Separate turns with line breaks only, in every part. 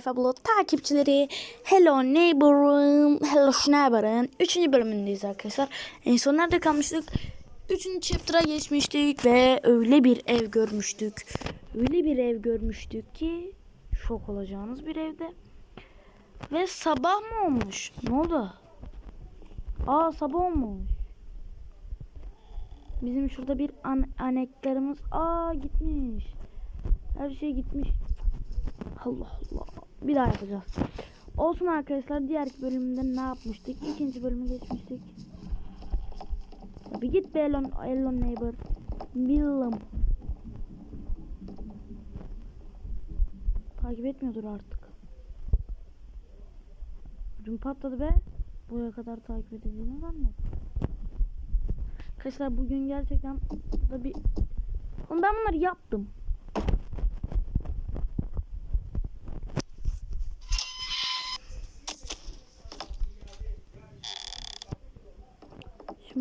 Fablo takipçileri Hello Neighbor'ın Hello Neighbor'ın 3. bölümündeyiz arkadaşlar. En son nerede kalmıştık? 3. chapter'a geçmiştik ve öyle bir ev görmüştük. Öyle bir ev görmüştük ki şok olacağınız bir evde. Ve sabah mı olmuş? Ne oldu? Aa sabah olmuş. Bizim şurada bir an aneklerimiz aa gitmiş. Her şey gitmiş. Allah Allah. Bir daha yapacağız. Olsun arkadaşlar diğer bölümde ne yapmıştık? İkinci bölümü geçmiştik. Bir git be Elon, Elon Neighbor. Willem. Takip etmiyordur artık. Dün patladı be. Buraya kadar takip edeceğini zannettim. Arkadaşlar bugün gerçekten da bir... Oğlum ben bunları yaptım.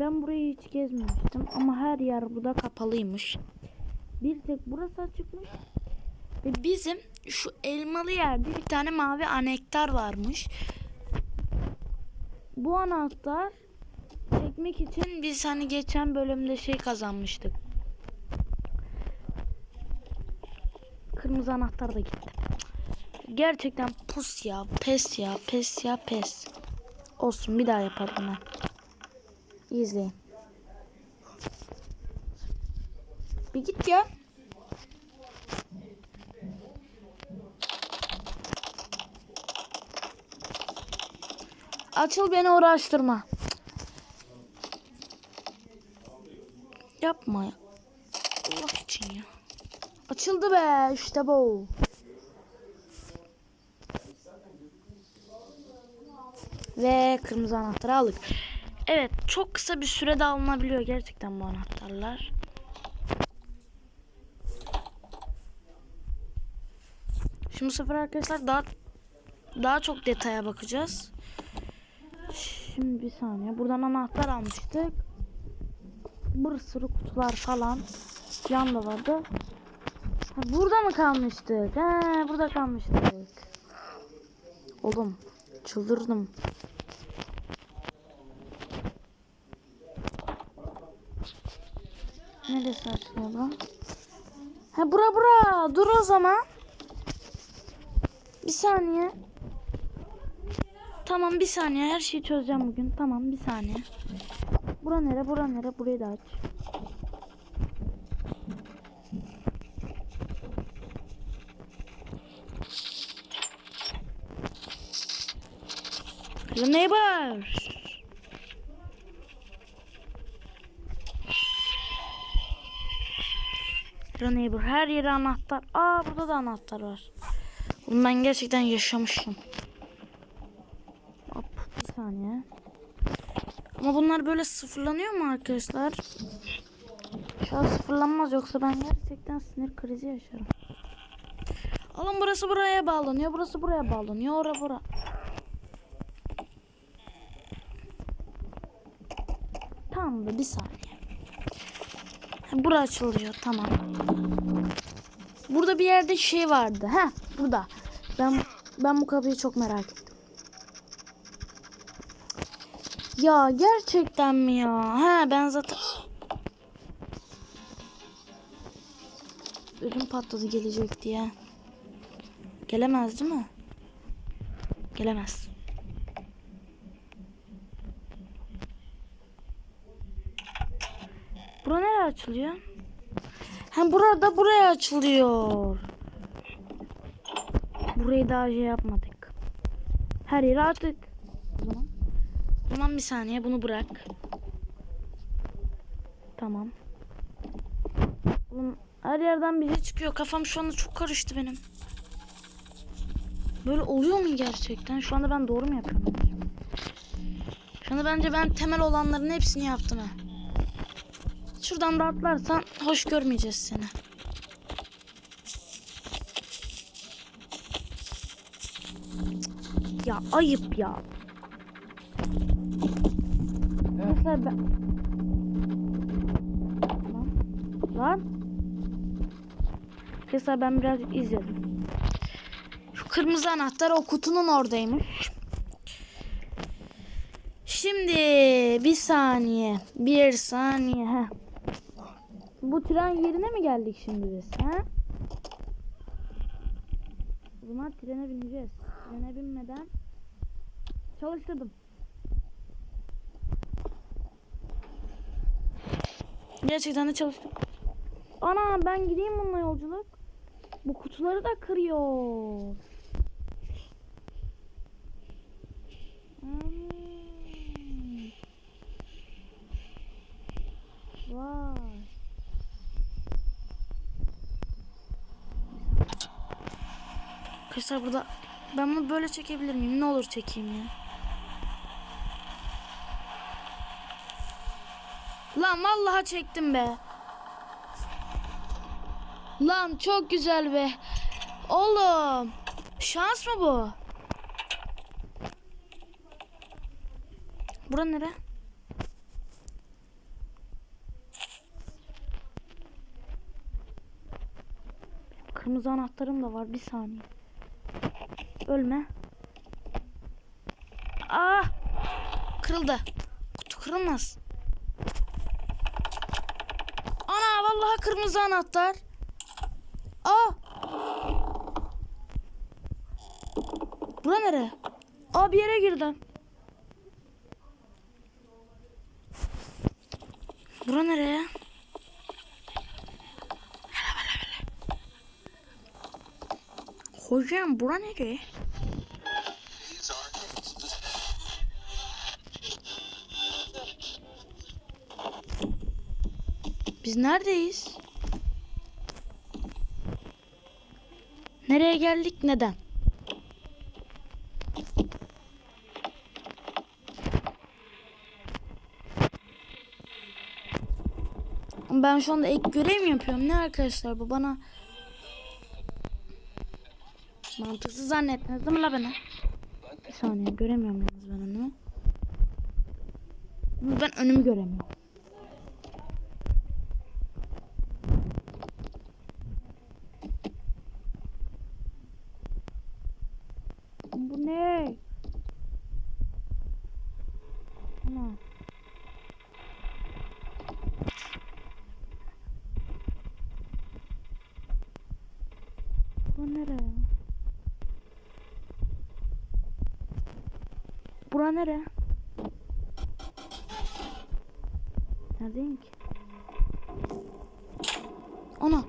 Ben burayı hiç gezmemiştim ama her yer burada kapalıymış. Bir tek burası açıkmış. Ve bizim şu elmalı yerde bir tane mavi anahtar varmış. Bu anahtar çekmek için biz hani geçen bölümde şey kazanmıştık. Kırmızı anahtar da gitti. Gerçekten pus ya, pes ya, pes ya, pes. Olsun bir daha yaparım ben. İzleyin. Bir git ya. Açıl beni uğraştırma. Yapma ya. Allah için ya. Açıldı be işte bu. Ve kırmızı anahtarı aldık. Çok kısa bir sürede alınabiliyor gerçekten bu anahtarlar. Şimdi sefer arkadaşlar daha daha çok detaya bakacağız. Şimdi bir saniye. Buradan anahtar almıştık. Bir sürü kutular falan. Yan da vardı. Ha, burada mı kalmıştık? He, burada kalmıştık. Oğlum çıldırdım. Neresi açılıyor bu? Ha bura bura. Dur o zaman. Bir saniye. Tamam bir saniye. Her şeyi çözeceğim bugün. Tamam bir saniye. Bura nere? Bura nere? Burayı da aç. Hello neighbor. Hello neighbor. Her yere anahtar. Aa burada da anahtar var. Bunu ben gerçekten yaşamışım. Hop bir saniye. Ama bunlar böyle sıfırlanıyor mu arkadaşlar? Şu an sıfırlanmaz yoksa ben gerçekten sinir krizi yaşarım. Oğlum burası buraya bağlanıyor. Burası buraya bağlanıyor. Ora bura. Tamam be bir saniye. Bura açılıyor tamam. Burada bir yerde şey vardı. Ha burada. Ben ben bu kapıyı çok merak ettim. Ya gerçekten mi ya? Ha ben zaten ödüm patladı gelecek diye. Gelemez değil mi? Gelemez. Bura nereye açılıyor? Hem burada buraya açılıyor. Burayı daha şey yapmadık. Her yeri açtık. O zaman. Tamam bir saniye bunu bırak. Tamam. Oğlum, her yerden biri çıkıyor. Kafam şu anda çok karıştı benim. Böyle oluyor mu gerçekten? Şu anda ben doğru mu yapıyorum? Şu anda bence ben temel olanların hepsini yaptım ha. Şuradan da atlarsan hoş görmeyeceğiz seni. Ya ayıp ya. Mesela ben... Lan. Lan. Mesela ben birazcık izledim. Şu kırmızı anahtar o kutunun oradaymış. Şimdi bir saniye. Bir saniye. Heh. Bu tren yerine mi geldik şimdi biz? He? O zaman trene bineceğiz. Trene binmeden çalıştırdım. Gerçekten de çalıştım. Ana ben gideyim bununla yolculuk. Bu kutuları da kırıyor. Hmm. Vay. Arkadaşlar burada ben bunu böyle çekebilir miyim? Ne olur çekeyim ya. Lan vallahi çektim be. Lan çok güzel be. Oğlum. Şans mı bu? Bura nere? Kırmızı anahtarım da var. Bir saniye. Ölme. Ah! Kırıldı. Kutu kırılmaz. Ana vallahi kırmızı anahtar. Aa! Bura nere? Aa bir yere girdim. Bura nereye? Hocam bura nereye? Biz neredeyiz? Nereye geldik? Neden? Ben şu anda ek görev mi yapıyorum? Ne arkadaşlar bu bana mantıksız zannettiniz değil mi la beni? Bir saniye göremiyorum yalnız ben onu. Ben önümü göremiyorum. Bu ne? Ana. Bu nere? Bura nere? Neredeyim ki? Ana.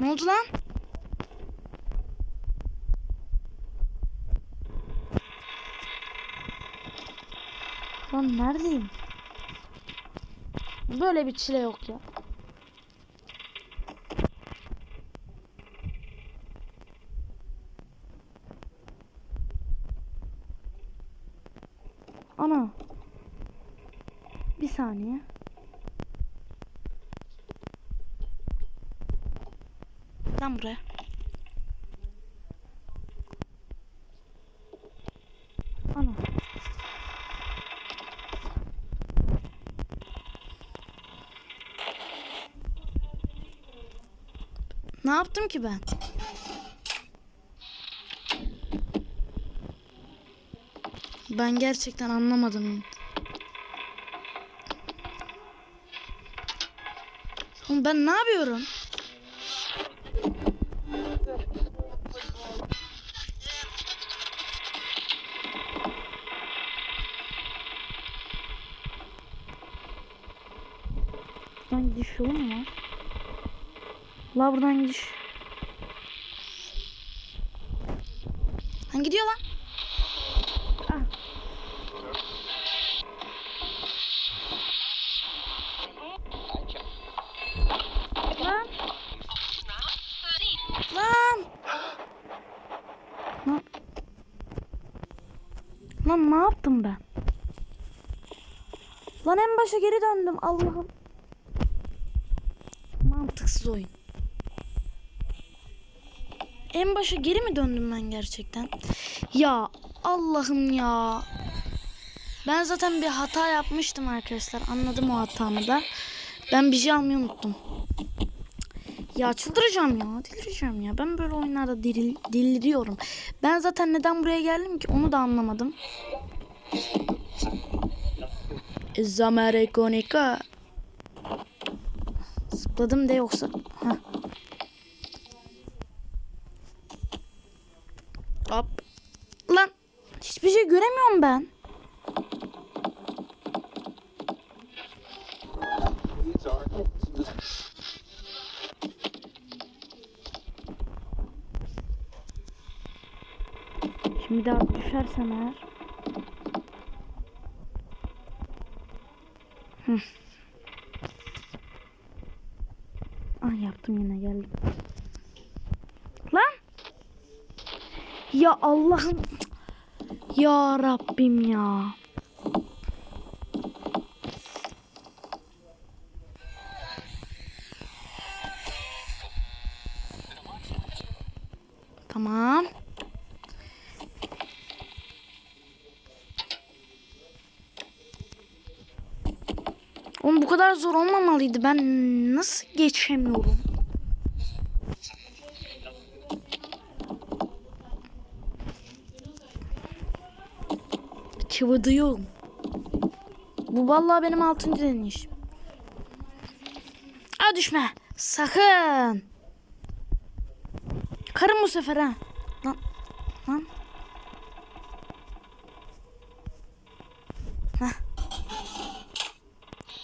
Ne oldu lan? Lan neredeyim? Böyle bir çile yok ya. Ana. Bir saniye. Lan buraya. Ana. Ne yaptım ki ben? Ben gerçekten anlamadım. Ben ne yapıyorum? Buradan gidiş yolu mu var? La buradan gidiş. Lan gidiyor lan. Ah. Lan. Lan. Lan. Lan ne yaptım ben? Lan en başa geri döndüm Allah'ım. Mantıksız oyun. En başa geri mi döndüm ben gerçekten? Ya Allah'ım ya. Ben zaten bir hata yapmıştım arkadaşlar. Anladım o hatamı da. Ben bir şey almayı unuttum. Ya çıldıracağım ya. Delireceğim ya. Ben böyle oyunlarda delil, deliriyorum. Ben zaten neden buraya geldim ki onu da anlamadım. Zamerekonika. Zıpladım de yoksa. Heh. Hop. Lan hiçbir şey göremiyorum ben. Şimdi daha düşersem eğer. Ah yaptım yine geldim. Lan! Ya Allah'ım. Ya Rabbim ya. Tamam. Oğlum bu kadar zor olmamalıydı. Ben nasıl geçemiyorum? Çıvıdıyorum. Bu vallahi benim altıncı deneyişim. Aa düşme. Sakın. Karım bu sefer ha. Lan. Lan.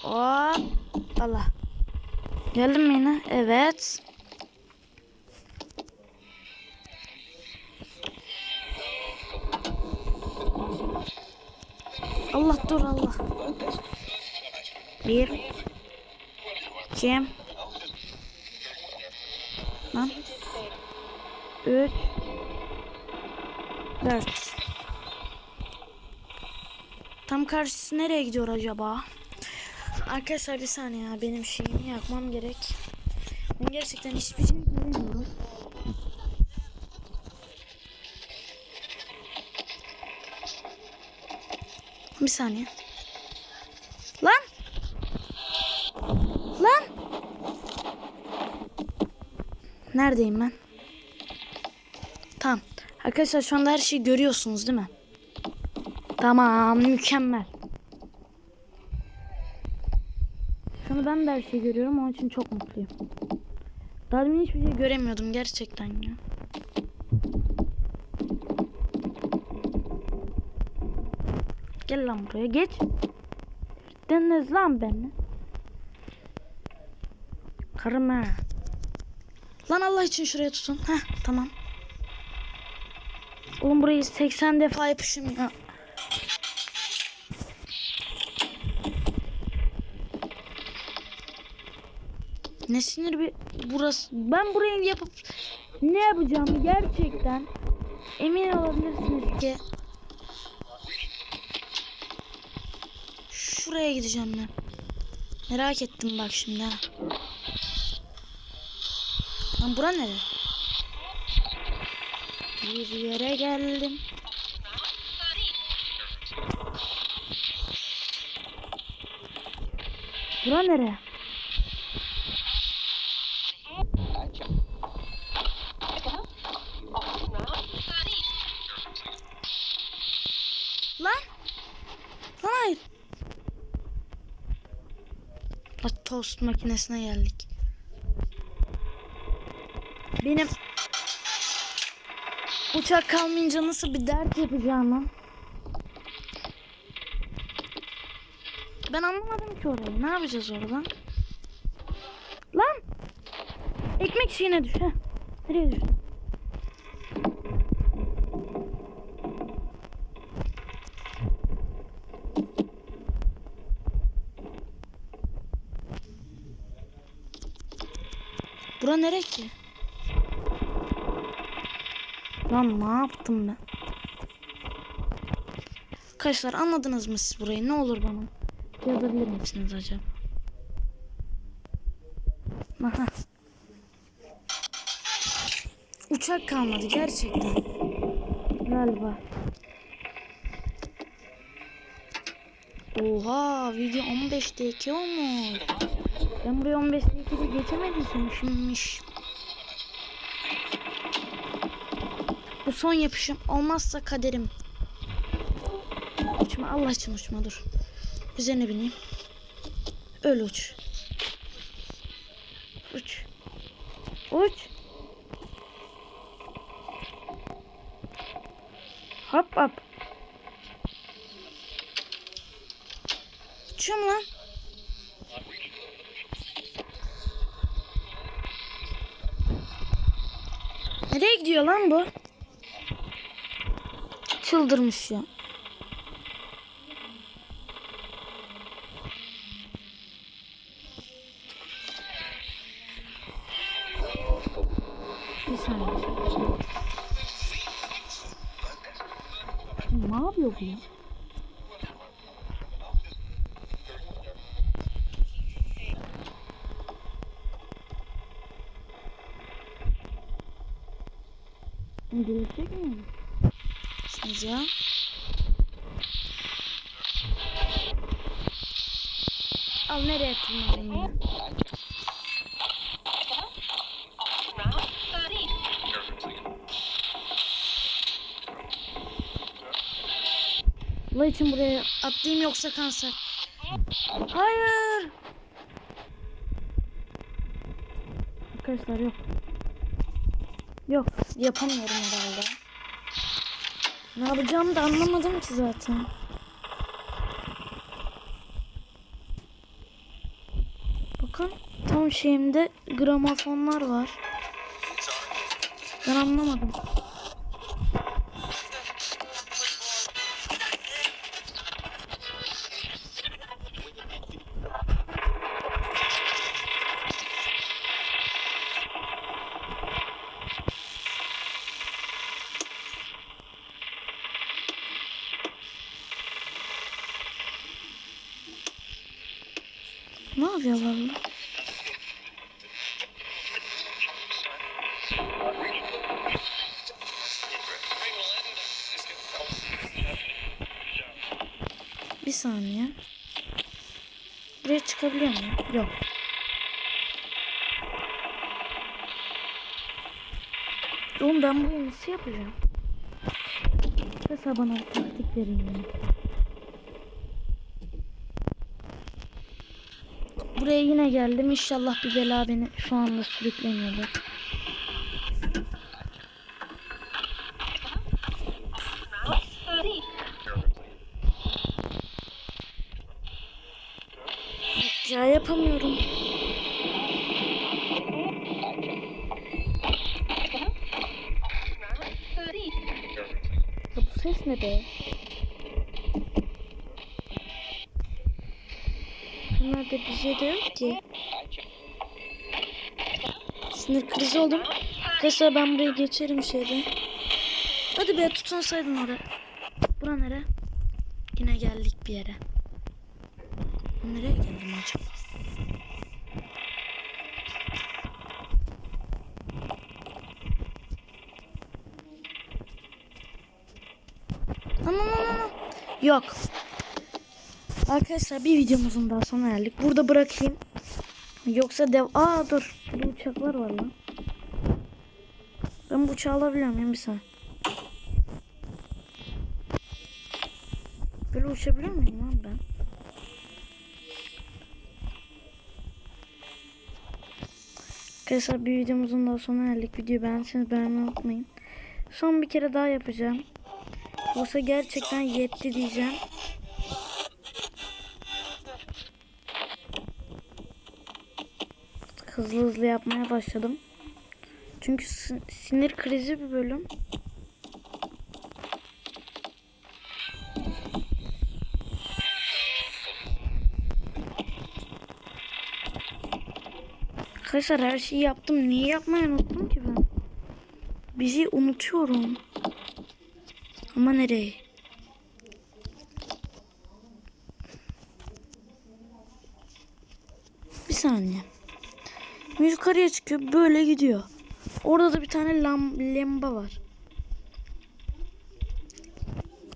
Hop. Allah. Geldim yine? Evet. Allah dur Allah. Bir. İki. Lan. Üç. Dört. Tam karşısı nereye gidiyor acaba? Arkadaşlar bir saniye ya benim şeyimi yakmam gerek. Ben gerçekten hiçbir şey göremiyorum. Bir saniye. Lan! Lan! Neredeyim ben? Tamam. Arkadaşlar şu anda her şeyi görüyorsunuz değil mi? Tamam mükemmel. Şu anda ben de her şeyi görüyorum onun için çok mutluyum. Daha demin hiçbir şey göremiyordum gerçekten ya. Gel lan buraya geç. Deniz lan beni. Karım ha. Lan Allah için şuraya tutun. Heh tamam. Oğlum burayı 80 defa yapışım ya. Ne sinir bir burası. Ben burayı yapıp ne yapacağım gerçekten emin olabilirsiniz ki şuraya gideceğim ben. Merak ettim bak şimdi ha. Lan bura nere? Bir yere geldim. Bura nere? Lan! Lan hayır. Bak tost makinesine geldik. Benim uçak kalmayınca nasıl bir dert yapacağımı ben anlamadım ki orayı. Ne yapacağız oradan? Lan! Ekmek şeyine düş. Nereye düştü? Bura nere ki? Lan ne yaptım ben? Arkadaşlar anladınız mı siz burayı? Ne olur bana yazabilir misiniz acaba? Aha. Uçak kalmadı gerçekten. Galiba. Oha video 15 dakika olmuş. Ben buraya 15'te 2'de geçemediysem şimdimiş. Bu son yapışım olmazsa kaderim. Uçma Allah için uçma dur. Üzerine bineyim. Öl uç. Uç. Uç. Hop hop. Uçuyorum lan. Gidiyor lan bu? Çıldırmış ya. Bir saniye. Ne yapıyor bu ya? İçin buraya atlayayım yoksa kanser. Hayır. Arkadaşlar yok. Yok yapamıyorum herhalde. Ne yapacağımı da anlamadım ki zaten. Bakın tam şeyimde gramofonlar var. Ben anlamadım. Saniye. Buraya çıkabiliyor muyum? Yok. Oğlum ben bunu nasıl yapacağım? Mesela bana taktik verin ya. Buraya yine geldim. İnşallah bir bela beni şu anda sürüklemiyordur. Ya yapamıyorum. Ya bu ses ne be? Bunlar da bize de yok ki. Sinir krizi oldum. Arkadaşlar ben buraya geçerim şeyde. Hadi be tutunsaydın oraya. Bura nere? Yine geldik bir yere. Nereye geldim acaba? Yok. Arkadaşlar bir videomuzun daha sona erdik. Burada bırakayım. Yoksa dev... Aa dur. Burada uçaklar var lan. Ben bu uçağı alabiliyor muyum bir saniye? Böyle uçabiliyor muyum lan ben? Arkadaşlar bir videomuzun daha sona erdik. Videoyu beğendiyseniz beğenmeyi unutmayın. Son bir kere daha yapacağım. Yoksa gerçekten yetti diyeceğim. Hızlı hızlı yapmaya başladım. Çünkü sin- sinir krizi bir bölüm. Arkadaşlar her şeyi yaptım. Niye yapmayı unuttum ki ben? Bizi unutuyorum. Ama nereye? Bir saniye. Yukarıya çıkıyor böyle gidiyor. Orada da bir tane lam lamba var.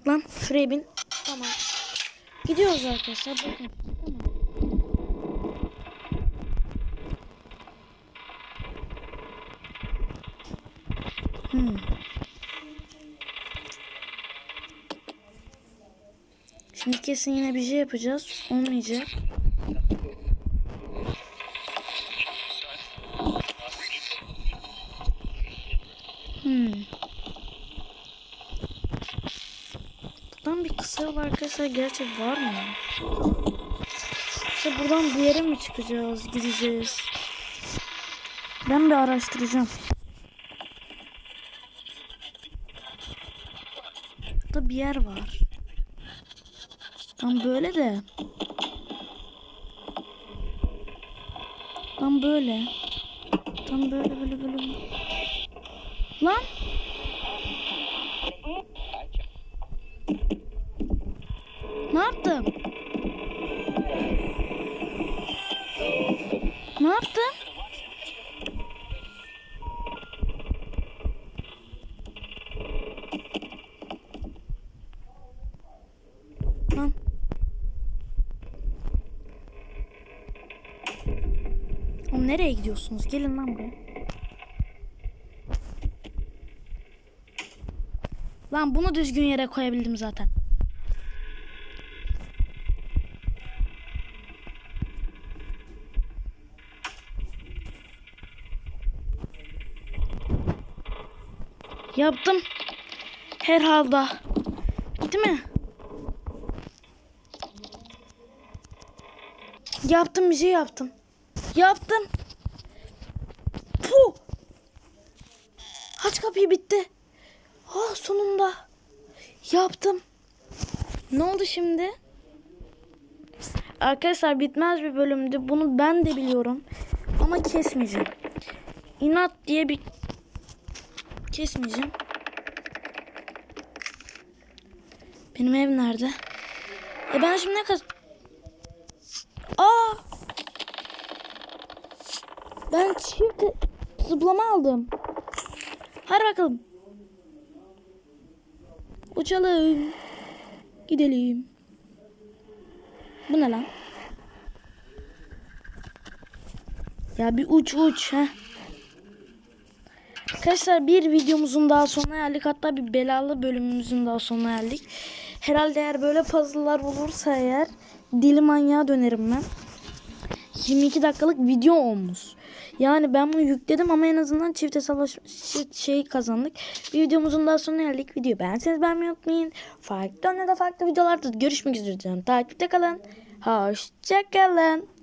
Lan şuraya. Tamam. Gidiyoruz arkadaşlar. Bakın. Tamam. Hmm. Şimdi kesin yine bir şey yapacağız. Olmayacak. Hmm. Buradan bir kısa yol arkadaşlar gerçek var mı? İşte buradan bir yere mi çıkacağız, gideceğiz? Ben bir araştıracağım. Burada bir yer var. Tam böyle de. Tam böyle. Tam böyle böyle böyle. Lan. Ne yaptım? Ne yaptım? Lan. Oğlum nereye gidiyorsunuz? Gelin lan buraya. Lan bunu düzgün yere koyabildim zaten. Yaptım. Herhalde. Değil mi? Yaptım bir şey yaptım. Yaptım. Puh. Aç kapıyı bitti. Ah sonunda. Yaptım. Ne oldu şimdi? Arkadaşlar bitmez bir bölümdü. Bunu ben de biliyorum. Ama kesmeyeceğim. İnat diye bir kesmeyeceğim. Benim ev nerede? E ben şimdi ne kadar... Aa! Ben çift zıplama aldım. Hadi bakalım. Uçalım. Gidelim. Bu ne lan? Ya bir uç uç ha. Arkadaşlar bir videomuzun daha sonuna geldik. Hatta bir belalı bölümümüzün daha sonuna geldik. Herhalde eğer böyle puzzle'lar olursa eğer deli manyağa dönerim ben. 22 dakikalık video olmuş. Yani ben bunu yükledim ama en azından çift hesaplaşma şey kazandık. Bir videomuzun daha sonuna geldik. Videoyu beğenseniz beğenmeyi unutmayın. Farklı ya da farklı videolarda görüşmek üzere. Takipte kalın. Hoşçakalın.